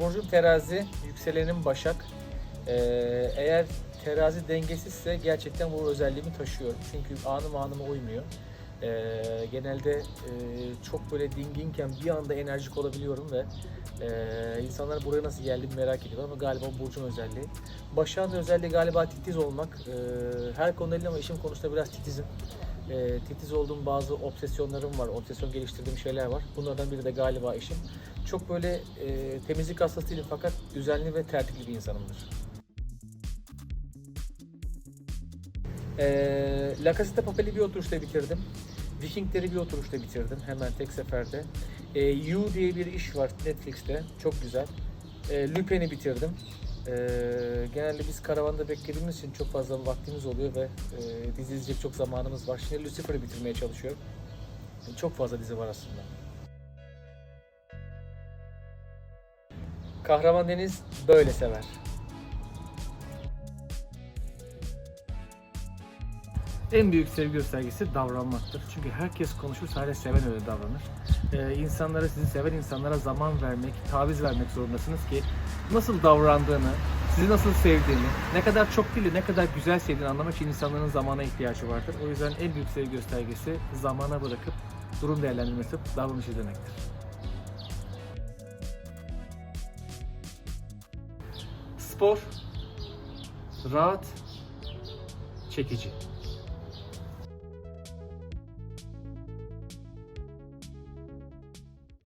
Burcum terazi, yükselenim başak. Ee, eğer terazi dengesizse gerçekten bu özelliğimi taşıyorum. Çünkü anım anıma uymuyor. Ee, genelde e, çok böyle dinginken bir anda enerjik olabiliyorum ve e, insanlar buraya nasıl geldiğimi merak ediyorlar ama galiba bu burcun özelliği. Başak'ın özelliği galiba titiz olmak. Ee, her konuda değil ama işim konusunda biraz titizim. Ee, titiz olduğum bazı obsesyonlarım var, obsesyon geliştirdiğim şeyler var. Bunlardan biri de galiba işim. Çok böyle e, temizlik hastası değilim fakat düzenli ve tertipli bir insanımdır. Ee, La Casa Papel'i bir oturuşta bitirdim. Vikingleri bir oturuşta bitirdim hemen tek seferde. Ee, You diye bir iş var Netflix'te, çok güzel. Ee, Lupin'i bitirdim. Ee, genelde biz karavanda beklediğimiz için çok fazla vaktimiz oluyor ve e, dizi izleyecek çok zamanımız var. Şimdi Lucifer'ı bitirmeye çalışıyorum. Çok fazla dizi var aslında. Kahraman Deniz böyle sever. En büyük sevgi göstergesi davranmaktır. Çünkü herkes konuşur, sadece seven öyle davranır. Ee, insanlara, sizi seven insanlara zaman vermek, taviz vermek zorundasınız ki nasıl davrandığını, sizi nasıl sevdiğini, ne kadar çok değil de ne kadar güzel sevdiğini anlamak için insanların zamana ihtiyacı vardır. O yüzden en büyük sevgi göstergesi zamana bırakıp durum değerlendirmesi, davranış izlemektir. Spor, rahat, çekici.